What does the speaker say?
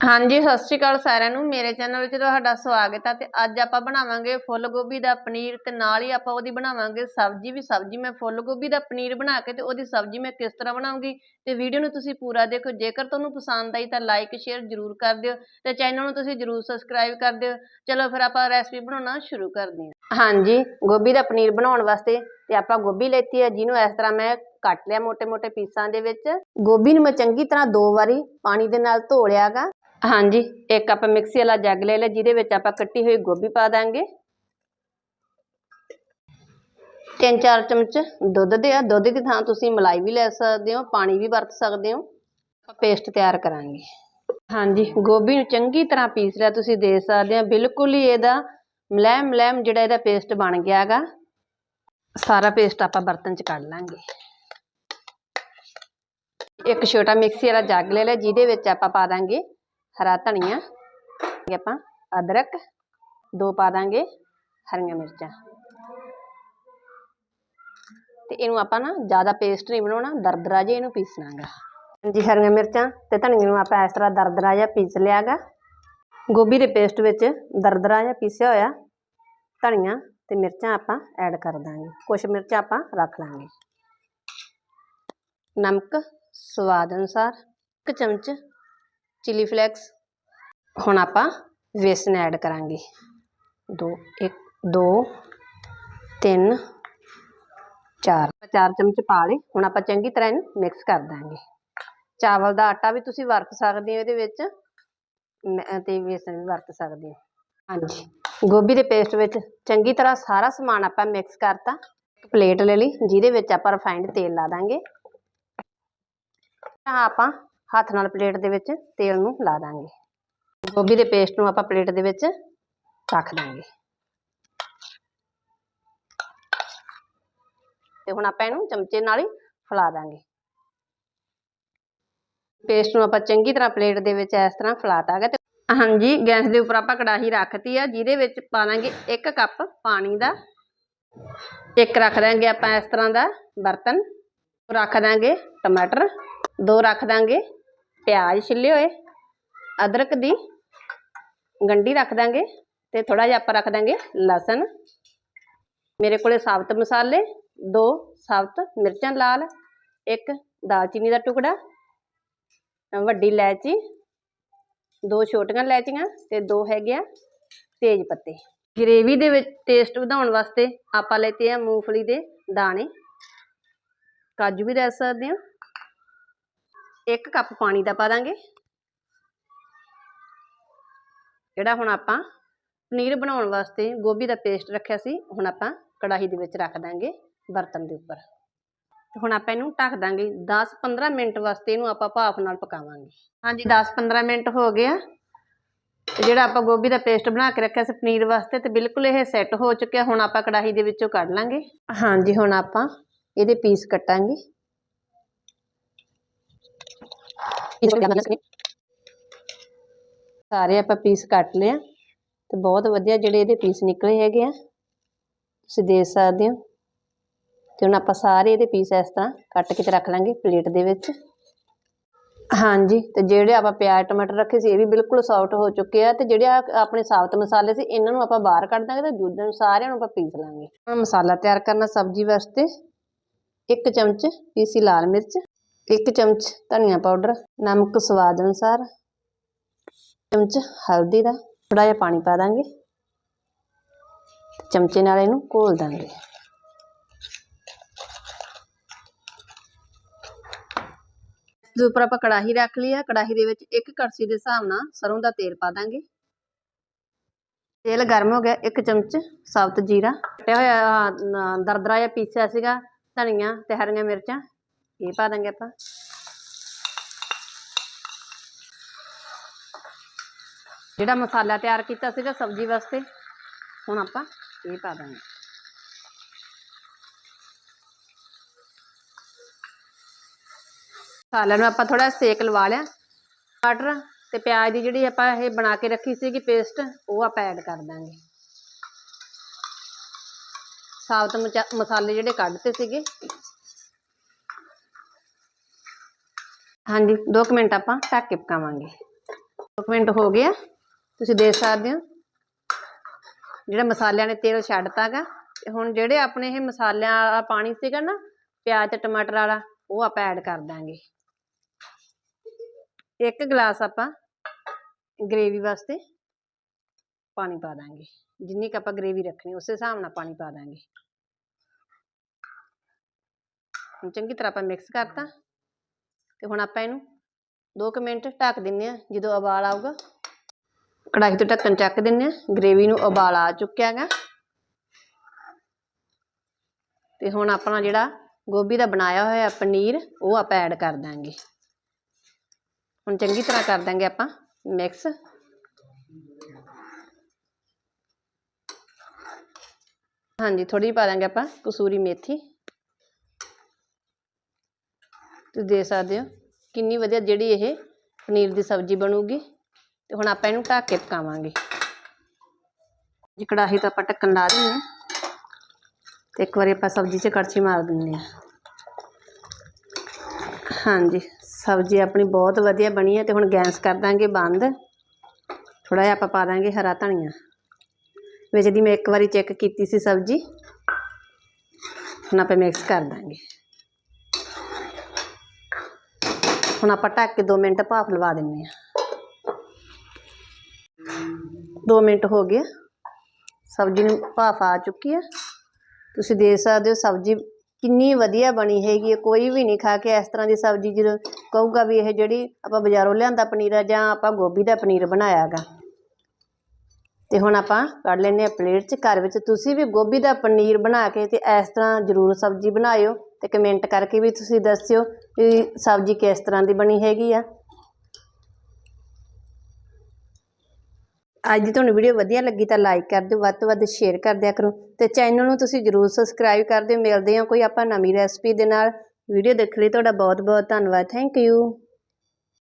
ਹਾਂਜੀ, ਸਤਿ ਸ਼੍ਰੀ ਅਕਾਲ ਸਾਰਿਆਂ ਨੂੰ। ਮੇਰੇ ਚੈਨਲ ਵਿੱਚ ਤੁਹਾਡਾ ਸਵਾਗਤ ਹੈ ਤੇ ਅੱਜ ਆਪਾਂ ਬਣਾਵਾਂਗੇ ਫੁੱਲ ਗੋਭੀ ਦਾ ਪਨੀਰ ਤੇ ਨਾਲ ਹੀ ਆਪਾਂ ਉਹਦੀ ਬਣਾਵਾਂਗੇ ਸਬਜ਼ੀ। ਵੀ ਸਬਜ਼ੀ ਮੈਂ ਫੁੱਲ ਗੋਭੀ ਦਾ ਪਨੀਰ ਬਣਾ ਕੇ ਤੇ ਉਹਦੀ ਸਬਜ਼ੀ ਮੈਂ ਕਿਸ ਤਰ੍ਹਾਂ ਬਣਾਉਂਗੀ ਤੇ ਵੀਡੀਓ ਨੂੰ ਤੁਸੀਂ ਪੂਰਾ ਦੇਖੋ। ਜੇਕਰ ਤੁਹਾਨੂੰ ਪਸੰਦ ਆਈ ਤਾਂ ਲਾਈਕ, ਸ਼ੇਅਰ ਜ਼ਰੂਰ ਕਰ ਦਿਓ ਤੇ ਚੈਨਲ ਨੂੰ ਤੁਸੀਂ ਜ਼ਰੂਰ ਸਬਸਕ੍ਰਾਈਬ ਕਰ ਦਿਓ। ਚਲੋ ਫਿਰ ਆਪਾਂ ਰੈਸਪੀ ਬਣਾਉਣਾ ਸ਼ੁਰੂ ਕਰਦੇ ਹਾਂ। ਹਾਂਜੀ, ਗੋਭੀ ਦਾ ਪਨੀਰ ਬਣਾਉਣ ਵਾਸਤੇ ਤੇ ਆਪਾਂ ਗੋਭੀ ਲੈਤੀ ਹੈ ਜਿਹਨੂੰ ਇਸ ਤਰ੍ਹਾਂ ਮੈਂ ਕੱਟ ਲਿਆ ਮੋٹے ਮੋٹے ਪੀਸਾਂ ਦੇ ਵਿੱਚ। ਗੋਭੀ ਨੂੰ ਮੈਂ ਚੰਗੀ ਤਰ੍ਹਾਂ ਦੋ ਵਾਰੀ ਪਾਣੀ ਦੇ ਨਾਲ ਧੋ ਲਿਆਗਾ। ਹਾਂਜੀ, ਇੱਕ ਆਪਾਂ ਮਿਕਸੀ ਵਾਲਾ ਜੱਗ ਲੈ ਲਿਆ, ਜਿਹਦੇ ਵਿੱਚ ਆਪਾਂ ਕੱਟੀ ਹੋਈ ਗੋਭੀ ਪਾ ਦਾਂਗੇ। ਤਿੰਨ ਚਾਰ ਚਮਚ ਦੁੱਧ ਦੇ ਆ, ਦੁੱਧ ਦੀ ਥਾਂ ਤੁਸੀਂ ਮਲਾਈ ਵੀ ਲੈ ਸਕਦੇ ਹੋ, ਪਾਣੀ ਵੀ ਵਰਤ ਸਕਦੇ ਹੋ। ਆਪਾਂ ਪੇਸਟ ਤਿਆਰ ਕਰਾਂਗੇ। ਹਾਂਜੀ, ਗੋਭੀ ਨੂੰ ਚੰਗੀ ਤਰ੍ਹਾਂ ਪੀਸ ਲਿਆ ਤੁਸੀਂ ਦੇ ਸਕਦੇ ਹੋ, ਬਿਲਕੁਲ ਹੀ ਇਹਦਾ ਮਲੈਮ ਮਲੈਮ ਜਿਹੜਾ ਇਹਦਾ ਪੇਸਟ ਬਣ ਗਿਆ ਹੈਗਾ। ਸਾਰਾ ਪੇਸਟ ਆਪਾਂ ਬਰਤਨ 'ਚ ਕੱਢ ਲਾਂਗੇ। ਇੱਕ ਛੋਟਾ ਮਿਕਸੀ ਵਾਲਾ ਜੱਗ ਲੈ ਲਿਆ, ਜਿਹਦੇ ਵਿੱਚ ਆਪਾਂ ਪਾ ਦਾਂਗੇ ਹਰਾ ਧਨੀਆ, ਤੇ ਆਪਾਂ ਅਦਰਕ ਦੋ ਪਾ ਦਾਂਗੇ ਹਰੀਆਂ ਮਿਰਚਾਂ। ਤੇ ਇਹਨੂੰ ਆਪਾਂ ਨਾ ਜ਼ਿਆਦਾ ਪੇਸਟ ਨਹੀਂ ਬਣਾਉਣਾ, ਦਰਦਰਾ ਜਿਹਾ ਇਹਨੂੰ ਪੀਸਣਾਗਾ। ਹਾਂਜੀ, ਹਰੀਆਂ ਮਿਰਚਾਂ ਤੇ ਧਨੀਏ ਨੂੰ ਆਪਾਂ ਇਸ ਤਰ੍ਹਾਂ ਦਰਦਰਾ ਜਿਹਾ ਪੀਸ ਲਿਆਗਾ। ਗੋਭੀ ਦੇ ਪੇਸਟ ਵਿੱਚ ਦਰਦਰਾ ਜਿਹਾ ਪੀਸਿਆ ਹੋਇਆ ਧਨੀਆ ਤੇ ਮਿਰਚਾਂ ਆਪਾਂ ਐਡ ਕਰ ਦਾਂਗੇ। ਕੁਝ ਮਿਰਚਾਂ ਆਪਾਂ ਰੱਖ ਲਾਂਗੇ। ਨਮਕ ਸਵਾਦ ਅਨੁਸਾਰ ਇੱਕ ਚਮਚ ਚਿਲੀ ਫਲੇਕਸ ਹੁਣ ਆਪਾਂ ਵੇਸਨ ਐਡ ਕਰਾਂਗੇ। ਦੋ, ਇੱਕ, ਦੋ, ਤਿੰਨ, ਚਾਰ। ਚਾਰ ਚਮਚ ਪਾ ਲਏ। ਹੁਣ ਆਪਾਂ ਚੰਗੀ ਤਰ੍ਹਾਂ ਇਹਨੂੰ ਮਿਕਸ ਕਰ ਦਾਂਗੇ। ਚਾਵਲ ਦਾ ਆਟਾ ਵੀ ਤੁਸੀਂ ਵਰਤ ਸਕਦੇ ਹੋ ਇਹਦੇ ਵਿੱਚ। ਮੈਂ- ਤੇ ਵੇਸਨ ਵੀ ਵਰਤ ਸਕਦੇ ਹੋ। ਹਾਂਜੀ। ਗੋਭੀ ਦੇ ਪੇਸਟ ਵਿੱਚ ਚੰਗੀ ਤਰ੍ਹਾਂ ਸਾਰਾ ਸਮਾਨ ਆਪਾਂ ਮਿਕਸ ਕਰਤਾ। ਇੱਕ ਪਲੇਟ ਲੈ ਲਈ, ਜਿਹਦੇ ਵਿੱਚ ਆਪਾਂ ਰਿਫਾਈਂਡ ਤੇਲ ਲਾ ਦਾਂਗੇ। ਆਹ ਆਪਾਂ ਹੱਥ ਨਾਲ ਪਲੇਟ ਦੇ ਵਿੱਚ ਤੇਲ ਨੂੰ ਲਾ ਦਾਂਗੇ। ਗੋਭੀ ਦੇ ਪੇਸਟ ਨੂੰ ਆਪਾਂ ਪਲੇਟ ਦੇ ਵਿੱਚ ਰੱਖ ਦਾਂਗੇ। ਤੇ ਹੁਣ ਆਪਾਂ ਇਹਨੂੰ ਚਮਚੇ ਨਾਲ ਹੀ ਫਲਾ ਦਾਂਗੇ। ਪੇਸਟ ਨੂੰ ਆਪਾਂ ਚੰਗੀ ਤਰ੍ਹਾਂ ਪਲੇਟ ਦੇ ਵਿੱਚ ਇਸ ਤਰ੍ਹਾਂ ਫੈਲਾਤਾ ਗਿਆ ਤੇ ਹਾਂਜੀ, ਗੈਸ ਦੇ ਉੱਪਰ ਆਪਾਂ ਕੜਾਹੀ ਰੱਖਤੀ ਆ, ਜਿਹਦੇ ਵਿੱਚ ਪਾ ਦਾਂਗੇ 1 ਕੱਪ ਪਾਣੀ ਦਾ। ਇੱਕ ਰੱਖ ਦਾਂਗੇ ਆਪਾਂ ਇਸ ਤਰ੍ਹਾਂ ਦਾ ਬਰਤਨ। ਰੱਖ ਦਾਂਗੇ ਟਮਾਟਰ। ਦੋ ਰੱਖ ਦਾਂਗੇ ਪਿਆਜ਼ ਛਿੱਲੇ ਹੋਏ। ਅਦਰਕ ਦੀ ਗੰਢੀ ਰੱਖ ਦਾਂਗੇ ਤੇ ਥੋੜਾ ਜਿਹਾ ਆਪਾਂ ਰੱਖ ਦਾਂਗੇ ਲਸਣ। ਮੇਰੇ ਕੋਲੇ ਸਾਬਤ ਮਸਾਲੇ, ਦੋ ਸਾਬਤ ਮਿਰਚਾਂ ਲਾਲ, ਇੱਕ ਦਾਲਚੀਨੀ ਦਾ ਟੁਕੜਾ, ਵੱਡੀ ਇਲਾਇਚੀ, ਦੋ ਛੋਟੀਆਂ ਇਲਾਇਚੀਆਂ ਤੇ ਦੋ ਹੈਗੇ ਆ ਤੇਜ ਪੱਤੇ। ਗ੍ਰੇਵੀ ਦੇ ਵਿੱਚ ਟੇਸਟ ਵਧਾਉਣ ਵਾਸਤੇ ਆਪਾਂ ਲੈਤੇ ਆ ਮੂੰਗਫਲੀ ਦੇ ਦਾਣੇ। ਕਾਜੂ ਵੀ ਲੈ ਸਕਦੇ ਹੋ ਇੱਕ ਕੱਪ ਪਾਣੀ ਦਾ ਪਾ ਦਾਂਗੇ। ਜਿਹੜਾ ਹੁਣ ਆਪਾਂ ਪਨੀਰ ਬਣਾਉਣ ਵਾਸਤੇ ਗੋਭੀ ਦਾ ਪੇਸਟ ਰੱਖਿਆ ਸੀ, ਹੁਣ ਆਪਾਂ ਕੜਾਹੀ ਦੇ ਵਿੱਚ ਰੱਖ ਦਾਂਗੇ ਬਰਤਨ ਦੇ ਉੱਪਰ। ਤੇ ਹੁਣ ਆਪਾਂ ਇਹਨੂੰ ਢੱਕ ਦਾਂਗੇ 10-15 ਮਿੰਟ ਵਾਸਤੇ ਇਹਨੂੰ ਆਪਾਂ ਭਾਫ ਨਾਲ ਪਕਾਵਾਂਗੇ। ਹਾਂਜੀ 10-15 ਮਿੰਟ ਹੋ ਗਿਆ। ਤੇ ਜਿਹੜਾ ਆਪਾਂ ਗੋਭੀ ਦਾ ਪੇਸਟ ਬਣਾ ਕੇ ਰੱਖਿਆ ਸੀ ਪਨੀਰ ਵਾਸਤੇ, ਤੇ ਬਿਲਕੁਲ ਇਹ ਸੈੱਟ ਹੋ ਚੁੱਕਿਆ, ਹੁਣ ਆਪਾਂ ਕੜਾਹੀ ਦੇ ਵਿੱਚੋਂ ਕੱਢ ਲਾਂਗੇ। ਹਾਂਜੀ, ਹੁਣ ਆਪਾਂ ਇਹਦੇ ਪੀਸ ਕੱਟਾਂਗੇ। ਸਾਰੇ ਆਪਾਂ ਪੀਸ ਕੱਟ ਲਿਆ ਤੇ ਬਹੁਤ ਵਧੀਆ ਜਿਹੜੇ ਇਹਦੇ ਪੀਸ ਨਿਕਲੇ ਹੈਗੇ ਆ। ਤੁਸੀਂ ਦੇਖ ਸਕਦੇ ਹੋ। ਤੇ ਹੁਣ ਆਪਾਂ ਸਾਰੇ ਇਹਦੇ ਪੀਸ ਇਸ ਤਰ੍ਹਾਂ ਕੱਟ ਕੇ ਤੇ ਰੱਖ ਲਾਂਗੇ ਪਲੇਟ ਦੇ ਵਿੱਚ। ਹਾਂਜੀ, ਤੇ ਜਿਹੜੇ ਆਪਾਂ ਪਿਆਜ਼, ਟਮਾਟਰ ਰੱਖੇ ਸੀ, ਇਹ ਵੀ ਬਿਲਕੁਲ ਸੌਫਟ ਹੋ ਚੁੱਕੇ ਆ ਤੇ ਜਿਹੜੇ ਆਪਣੇ ਸਾਬਤ ਮਸਾਲੇ ਸੀ, ਇਹਨਾਂ ਨੂੰ ਆਪਾਂ ਬਾਹਰ ਕੱਢ ਦਾਂਗੇ ਤੇ ਦੂਜੇ ਨੂੰ ਸਾਰਿਆਂ ਨੂੰ ਆਪਾਂ ਪੀਸ ਲਾਂਗੇ। ਹੁਣ ਮਸਾਲਾ ਤਿਆਰ ਕਰਨਾ ਸਬਜ਼ੀ ਵਾਸਤੇ। ਇੱਕ ਚਮਚ, ਪੀਸੀ ਲਾਲ ਮਿਰਚ, ਇੱਕ ਚਮਚ ਧਨੀਆ ਪਾਊਡਰ, ਨਮਕ ਸਵਾਦ ਅਨੁਸਾਰ ਚਮਚ ਹਲਦੀ ਦਾ ਥੋੜਾ ਜਿਹਾ ਪਾਣੀ ਪਾ ਦਾਂਗੇ। ਚਮਚੇ ਨਾਲ ਇਹਨੂੰ ਘੋਲ ਦਾਂਗੇ। ਦੇ ਉੱਪਰ ਆਪਾਂ ਕੜਾਹੀ ਰੱਖ ਲਈ ਆ। ਕੜਾਹੀ ਦੇ ਵਿੱਚ ਇੱਕ ਕੜਛੀ ਦੇ ਹਿਸਾਬ ਨਾਲ ਸਰੋਂ ਦਾ ਤੇਲ ਪਾ ਦਾਂਗੇ। ਤੇਲ ਗਰਮ ਹੋ ਗਿਆ। ਇੱਕ ਚਮਚ ਸਾਬਤ ਜੀਰਾ। ਕੱਟਿਆ ਹੋਇਆ ਦਰਦਰਾ ਜਿਹਾ ਪੀਸਿਆ ਸੀਗਾ। ਧਨੀਆ ਤੇ ਹਰੀਆਂ ਮਿਰਚਾਂ, ਇਹ ਪਾ ਦਾਂਗੇ ਆਪਾਂ। ਜਿਹੜਾ ਮਸਾਲਾ ਤਿਆਰ ਕੀਤਾ ਸੀਗਾ ਸਬਜ਼ੀ ਵਾਸਤੇ, ਹੁਣ ਆਪਾਂ ਇਹ ਪਾ ਦਾਂਗੇ। ਮਸਾਲੇ ਨੂੰ ਆਪਾਂ ਥੋੜਾ ਸੇਕ ਲਵਾ ਲਿਆ। ਟਮਾਟਰ ਤੇ ਪਿਆਜ਼ ਦੀ ਜਿਹੜੀ ਆਪਾਂ ਇਹ ਬਣਾ ਕੇ ਰੱਖੀ ਸੀਗੀ ਪੇਸਟ ਉਹ ਆਪਾਂ ਐਡ ਕਰ ਦਾਂਗੇ। ਸਾਬਤ ਮਚਾ- ਮਸਾਲੇ ਜਿਹੜੇ ਕੱਢਤੇ ਸੀਗੇ। ਹਾਂਜੀ 2 ਮਿੰਟ ਆਪਾਂ ਢੱਕ ਕੇ ਪਕਾਵਾਂਗੇ। ਦੋ ਮਿੰਟ ਹੋ ਗਿਆ ਤੁਸੀਂ ਦੇਖ ਸਕਦੇ ਹੋ। ਜਿਹੜਾ ਮਸਾਲਿਆਂ ਨੇ ਤੇਲ ਛੱਡਤਾਗਾ ਤੇ ਹੁਣ ਜਿਹੜੇ ਆਪਣੇ ਇਹ ਮਸਾਲਿਆਂ ਵਾਲਾ ਪਾਣੀ ਸੀਗਾ ਨਾ, ਪਿਆਜ਼ ਤੇ ਟਮਾਟਰ ਵਾਲਾ, ਉਹ ਆਪਾਂ ਐਡ ਕਰ ਦਾਂਗੇ। ਇੱਕ ਗਲਾਸ ਆਪਾਂ ਗ੍ਰੇਵੀ ਵਾਸਤੇ ਪਾਣੀ ਪਾ ਦਾਂਗੇ। ਜਿੰਨੀ ਕੁ ਆਪਾਂ ਗ੍ਰੇਵੀ ਰੱਖਣੀ, ਉਸੇ ਹਿਸਾਬ ਨਾਲ ਪਾਣੀ ਪਾ ਦਾਂਗੇ। ਹੁਣ ਚੰਗੀ ਤਰ੍ਹਾਂ ਆਪਾਂ ਮਿਕਸ ਕਰਤਾ। ਤੇ ਹੁਣ ਆਪਾਂ ਇਹਨੂੰ 2 ਕੁ ਮਿੰਟ ਢੱਕ ਦਿੰਨੇ ਆ, ਜਦੋਂ ਉਬਾਲ ਆਊਗਾ। ਕੜਾਹੀ ਤੋਂ ਢੱਕਣ ਚੱਕ ਦਿੰਨੇ ਆ ਗ੍ਰੇਵੀ ਨੂੰ ਉਬਾਲ ਆ ਚੁੱਕਿਆ ਗਾ ਤੇ ਹੁਣ ਆਪਣਾ ਜਿਹੜਾ ਗੋਭੀ ਦਾ ਬਣਾਇਆ ਹੋਇਆ ਪਨੀਰ, ਉਹ ਆਪਾਂ ਐਡ ਕਰ ਦਾਂਗੇ ਹੁਣ ਚੰਗੀ ਤਰ੍ਹਾਂ ਕਰ ਦਾਂਗੇ ਆਪਾਂ ਮਿਕਸ ਹਾਂਜੀ ਥੋੜੀ ਪਾ ਦਾਂਗੇ ਆਪਾਂ ਕਸੂਰੀ ਮੇਥੀ। ਤੁਸੀਂ ਦੇ ਸਕਦੇ ਹੋ ਕਿੰਨੀ ਵਧੀਆ ਜਿਹੜੀ ਇਹ ਪਨੀਰ ਦੀ ਸਬਜ਼ੀ ਬਣੂਗੀ। ਤੇ ਹੁਣ ਆਪਾਂ ਇਹਨੂੰ ਢੱਕ ਕੇ ਪਕਾਵਾਂਗੇ। ਜੀ ਕੜਾਹੀ ਤਾਂ ਆਪਾਂ ਢੱਕਣ ਲਾ ਦਿੰਦੇ ਹਾਂ। ਤੇ ਇੱਕ ਵਾਰੀ ਆਪਾਂ ਸਬਜ਼ੀ 'ਚ ਕੜਛੀ ਮਾਰ ਦਿੰਦੇ ਹਾਂ। ਹਾਂਜੀ, ਸਬਜ਼ੀ ਆਪਣੀ ਬਹੁਤ ਵਧੀਆ ਬਣੀ ਹੈ ਤੇ ਹੁਣ ਗੈਸ ਕਰ ਦਾਂਗੇ ਬੰਦ। ਥੋੜਾ ਜਿਹਾ ਆਪਾਂ ਪਾ ਦਾਂਗੇ ਹਰਾ ਧਨੀਆ। ਵਿੱਚ ਦੀ ਮੈਂ ਇੱਕ ਵਾਰੀ ਚੈੱਕ ਕੀਤੀ ਸੀ ਸਬਜ਼ੀ। ਹੁਣ ਆਪਾਂ ਮਿਕਸ ਕਰ ਦਾਂਗੇ। ਹੁਣ ਆਪਾਂ ਢੱਕ ਕੇ 2 ਮਿੰਟ ਭਾਫ ਲਵਾ ਦਿੰਨੇ ਆ 2 ਮਿੰਟ ਹੋ ਗਏ। ਸਬਜ਼ੀ ਨੂੰ ਭਾਫ ਆ ਚੁੱਕੀ ਹੈ ਤੁਸੀਂ ਦੇਖ ਸਕਦੇ ਹੋ ਸਬਜ਼ੀ ਕਿੰਨੀ ਵਧੀਆ ਬਣੀ ਹੈਗੀ ਹੈ ਕੋਈ ਵੀ ਨਹੀਂ ਖਾ ਕੇ ਇਸ ਤਰ੍ਹਾਂ ਦੀ ਸਬਜ਼ੀ ਜਦੋਂ ਕਹੂਗਾ ਵੀ ਇਹ ਜਿਹੜੀ ਆਪਾਂ ਬਾਜ਼ਾਰੋਂ ਲਿਆਂਦਾ ਪਨੀਰ ਆ ਜਾਂ ਆਪਾਂ ਗੋਭੀ ਦਾ ਪਨੀਰ ਬਣਾਇਆ ਗਾ ਤੇ ਹੁਣ ਆਪਾਂ ਕੱਢ ਲੈਂਦੇ ਆ ਪਲੇਟ 'ਚ ਘਰ ਵਿੱਚ। ਤੁਸੀਂ ਵੀ ਗੋਭੀ ਦਾ ਪਨੀਰ ਬਣਾ ਕੇ ਤੇ ਇਸ ਤਰ੍ਹਾਂ ਜ਼ਰੂਰ ਸਬਜ਼ੀ ਬਣਾਇਓ ਤੇ ਕਮੈਂਟ ਕਰਕੇ ਵੀ ਤੁਸੀਂ ਦੱਸਿਓ ਵੀ ਸਬਜ਼ੀ ਕਿਸ ਤਰ੍ਹਾਂ ਦੀ ਬਣੀ ਹੈਗੀ ਆ। ਅੱਜ ਦੀ ਤੁਹਾਨੂੰ ਵੀਡੀਓ ਵਧੀਆ ਲੱਗੀ ਤਾਂ ਲਾਈਕ ਕਰ ਦਿਓ, ਵੱਧ ਤੋਂ ਵੱਧ ਸ਼ੇਅਰ ਕਰ ਦਿਆ ਕਰੋ ਤੇ ਚੈਨਲ ਨੂੰ ਤੁਸੀਂ ਜਰੂਰ ਸਬਸਕ੍ਰਾਈਬ ਕਰ ਦਿਓ। ਮਿਲਦੇ ਹਾਂ ਕੋਈ ਆਪਾਂ ਨਵੀਂ ਰੈਸਪੀ ਦੇ ਨਾਲ। ਵੀਡੀਓ ਦੇਖਣ ਲਈ ਤੁਹਾਡਾ ਬਹੁਤ ਬਹੁਤ ਧੰਨਵਾਦ। Thank you